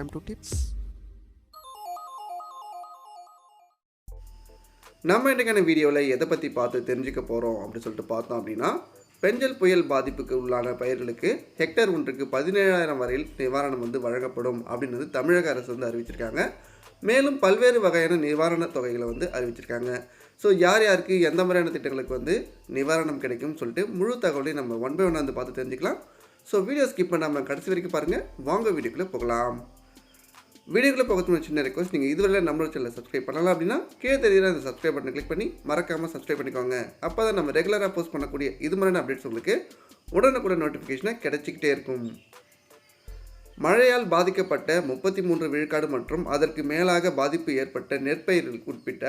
time to tips. நம்ம இன்றைக்கான வீடியோவில் எதை பற்றி பார்த்து தெரிஞ்சுக்க போகிறோம் அப்படின்னு சொல்லிட்டு பார்த்தோம் அப்படின்னா பெஞ்சல் புயல் பாதிப்புக்கு உள்ளான பயிர்களுக்கு ஹெக்டர் ஒன்றுக்கு பதினேழாயிரம் வரையில் நிவாரணம் வந்து வழங்கப்படும் அப்படின்னு வந்து தமிழக அரசு வந்து அறிவிச்சிருக்காங்க. மேலும் பல்வேறு வகையான நிவாரண தொகைகளை வந்து அறிவிச்சிருக்காங்க. ஸோ யார் யாருக்கு எந்த மாதிரியான திட்டங்களுக்கு வந்து நிவாரணம் கிடைக்கும் சொல்லிட்டு முழு தகவலையும் நம்ம ஒன் பை ஒன் வந்து பார்த்து தெரிஞ்சுக்கலாம். ஸோ வீடியோ ஸ்கிப் பண்ணாமல் கடைசி வரைக்கும் பாருங்கள் வாங்க வீடியோக்குள்ளே போகலாம். வீடியோக்குள்ளே போகிறதுக்கு சின்ன ரெக்வஸ்ட் நீங்கள் இதுவரை நம்மளோட சேனலை சப்ஸ்கிரைப் பண்ணலாம் அப்படின்னா கீழே தெரியுற அந்த சப்ஸ்கிரைப் பட்டனை கிளிக் பண்ணி மறக்காமல் சப்ஸ்கிரைப் பண்ணிக்கோங்க. அப்போ தான் நம்ம ரெகுலராக போஸ்ட் பண்ணக்கூடிய இது மாதிரியான அப்டேட்ஸ் உங்களுக்கு உடனுக்குடன் நோட்டிஃபிகேஷனை கிடைச்சிக்கிட்டே இருக்கும். மழையால் பாதிக்கப்பட்ட முப்பத்தி மூன்று விழுக்காடு மற்றும் அதற்கு மேலாக பாதிப்பு ஏற்பட்ட நெற்பயிர்களுக்கு உட்பட்ட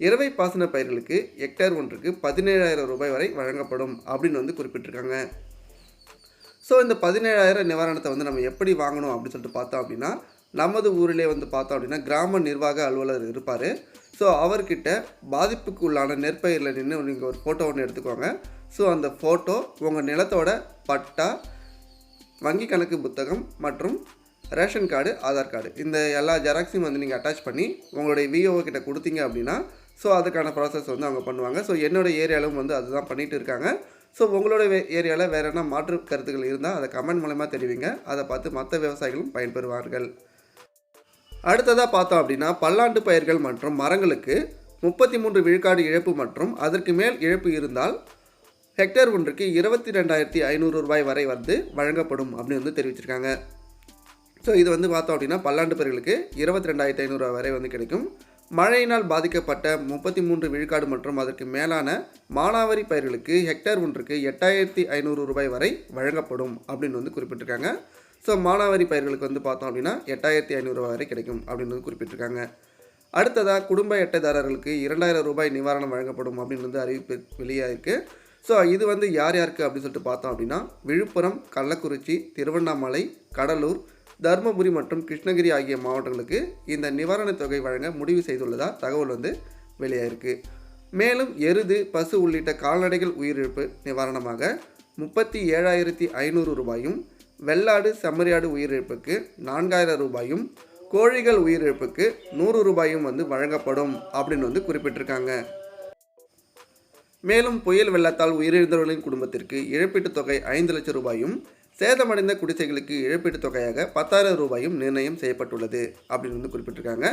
இரவை பாசன பயிர்களுக்கு ஹெக்டேர் ஒன்றுக்கு பதினேழாயிரம் ரூபாய் வரை வழங்கப்படும் அப்படின்னு வந்து குறிப்பிட்டிருக்காங்க. ஸோ இந்த பதினேழாயிரம் நிவாரணத்தை வந்து நம்ம எப்படி வாங்கணும் அப்படின்னு சொல்லிட்டு பார்த்தோம் அப்படின்னா நமது ஊரிலே வந்து பார்த்தோம் அப்படின்னா கிராம நிர்வாக அலுவலர் இருப்பார். ஸோ அவர்கிட்ட பாதிப்புக்கு உள்ளான நெற்பயிரில் நின்று நீங்கள் ஒரு ஃபோட்டோ ஒன்று எடுத்துக்கோங்க. ஸோ அந்த ஃபோட்டோ உங்கள் நிலத்தோட பட்டா வங்கி கணக்கு புத்தகம் மற்றும் ரேஷன் கார்டு ஆதார் கார்டு. இந்த எல்லா ஜெராக்ஸையும் வந்து நீங்கள் அட்டாச் பண்ணி உங்களுடைய விஓ கிட்ட கொடுத்தீங்க அப்படின்னா ஸோ அதுக்கான ப்ராசஸ் வந்து அவங்க பண்ணுவாங்க. ஸோ என்னோட ஏரியாவிலும் வந்து அதுதான் பண்ணிகிட்டு இருக்காங்க. ஸோ உங்களோட ஏரியாவில் வேறு என்ன மாற்று கருத்துக்கள் இருந்தால் அதை கமெண்ட் மூலமாக தெரிவிங்க. அதை பார்த்து மற்ற விவசாயிகளும் பயன்பெறுவார்கள். அடுத்ததாக பார்த்தோம் அப்படின்னா பல்லாண்டு பயிர்கள் மற்றும் மரங்களுக்கு முப்பத்தி மூன்று விழுக்காடு இழப்பு மற்றும் அதற்கு மேல் இழப்பு இருந்தால் ஹெக்டேர் ஒன்றுக்கு இருபத்தி ரெண்டாயிரத்தி ஐநூறு ரூபாய் வரை வந்து வழங்கப்படும் அப்படின்னு வந்து தெரிவிச்சிருக்காங்க. ஸோ இது வந்து பார்த்தோம் அப்படின்னா பல்லாண்டு பயிர்களுக்கு இருபத்தி ரெண்டாயிரத்தி ஐநூறுரூவா வரை வந்து கிடைக்கும். மழையினால் பாதிக்கப்பட்ட முப்பத்தி மூன்று விழுக்காடு மற்றும் அதற்கு மேலான மானாவாரி பயிர்களுக்கு ஹெக்டேர் ஒன்றுக்கு எட்டாயிரத்தி ஐநூறு ரூபாய் வரை வழங்கப்படும் அப்படின்னு வந்து குறிப்பிட்டிருக்காங்க. ஸோ மானாவாரி பயிர்களுக்கு வந்து பார்த்தோம் அப்படின்னா எட்டாயிரத்தி ஐநூறுரூவா வரை கிடைக்கும் அப்படின்னு வந்து குறிப்பிட்டிருக்காங்க. அடுத்ததாக குடும்ப எட்டைதாரர்களுக்கு இரண்டாயிரம் ரூபாய் நிவாரணம் வழங்கப்படும் அப்படின்னு வந்து அறிவிப்பு வெளியாகிருக்கு ஸோ இது வந்து யார் யாருக்கு அப்படின்னு சொல்லிட்டு பார்த்தோம் அப்படின்னா விழுப்புரம் கள்ளக்குறிச்சி திருவண்ணாமலை கடலூர் தருமபுரி மற்றும் கிருஷ்ணகிரி ஆகிய மாவட்டங்களுக்கு இந்த நிவாரணத் தொகை வழங்க முடிவு செய்துள்ளதா? தகவல் வந்து வெளியாயிருக்கு. மேலும் எருது பசு உள்ளிட்ட கால்நடைகள் உயிரிழப்பு நிவாரணமாக முப்பத்தி ஏழாயிரத்தி ஐநூறு ரூபாயும் வெள்ளாடு செம்மறியாடு உயிரிழப்புக்கு நான்காயிரம் ரூபாயும் கோழிகள் உயிரிழப்புக்கு நூறு ரூபாயும் வந்து வழங்கப்படும் அப்படின்னு வந்து குறிப்பிட்டிருக்காங்க. மேலும் புயல் வெள்ளத்தால் உயிரிழந்தவர்களின் குடும்பத்திற்கு இழப்பீட்டுத் தொகை ஐந்து லட்சம் ரூபாயும் சேதமடைந்த குடிசைகளுக்கு இழப்பீட்டுத் தொகையாக பத்தாயிரம் ரூபாயும் நிர்ணயம் செய்யப்பட்டுள்ளது அப்படின்னு வந்து குறிப்பிட்டிருக்காங்க.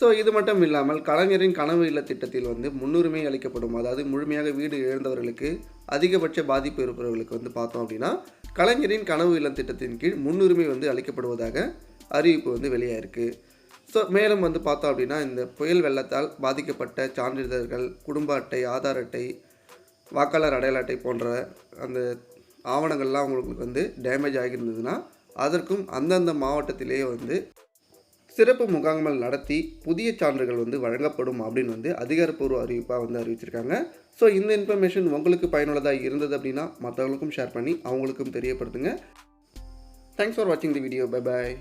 ஸோ இது மட்டும் இல்லாமல் கலைஞரின் கனவு இல்ல திட்டத்தில் வந்து முன்னுரிமை அளிக்கப்படும். அதாவது முழுமையாக வீடு இழந்தவர்களுக்கு அதிகபட்ச பாதிப்பு இருப்பவர்களுக்கு வந்து பார்த்தோம் அப்படின்னா கலைஞரின் கனவு இல்லம் திட்டத்தின் கீழ் முன்னுரிமை வந்து அளிக்கப்படுவதாக அறிவிப்பு வந்து வெளியாயிருக்கு. ஸோ மேலும் வந்து பார்த்தோம் அப்படின்னா இந்த புயல் வெள்ளத்தால் பாதிக்கப்பட்ட சான்றிதழ்கள் குடும்ப அட்டை ஆதார் அட்டை வாக்காளர் அடையாள அட்டை போன்ற அந்த ஆவணங்கள்லாம் உங்களுக்கு வந்து டேமேஜ் ஆகியிருந்ததுன்னா அதற்கும் அந்தந்த மாவட்டத்திலேயே வந்து சிறப்பு முகாம்கள் நடத்தி புதிய சான்றுகள் வந்து வழங்கப்படும் அப்படின்னு வந்து அதிகாரப்பூர்வ அறிவிப்பாக வந்து அறிவிச்சிருக்காங்க. ஸோ இந்த இன்ஃபர்மேஷன் உங்களுக்கு பயனுள்ளதாக இருந்தது அப்படின்னா மற்றவங்களுக்கும் ஷேர் பண்ணி அவங்களுக்கும் தெரியப்படுத்துங்க. தேங்க்ஸ் ஃபார் வாட்சிங் தி வீடியோ பை பாய்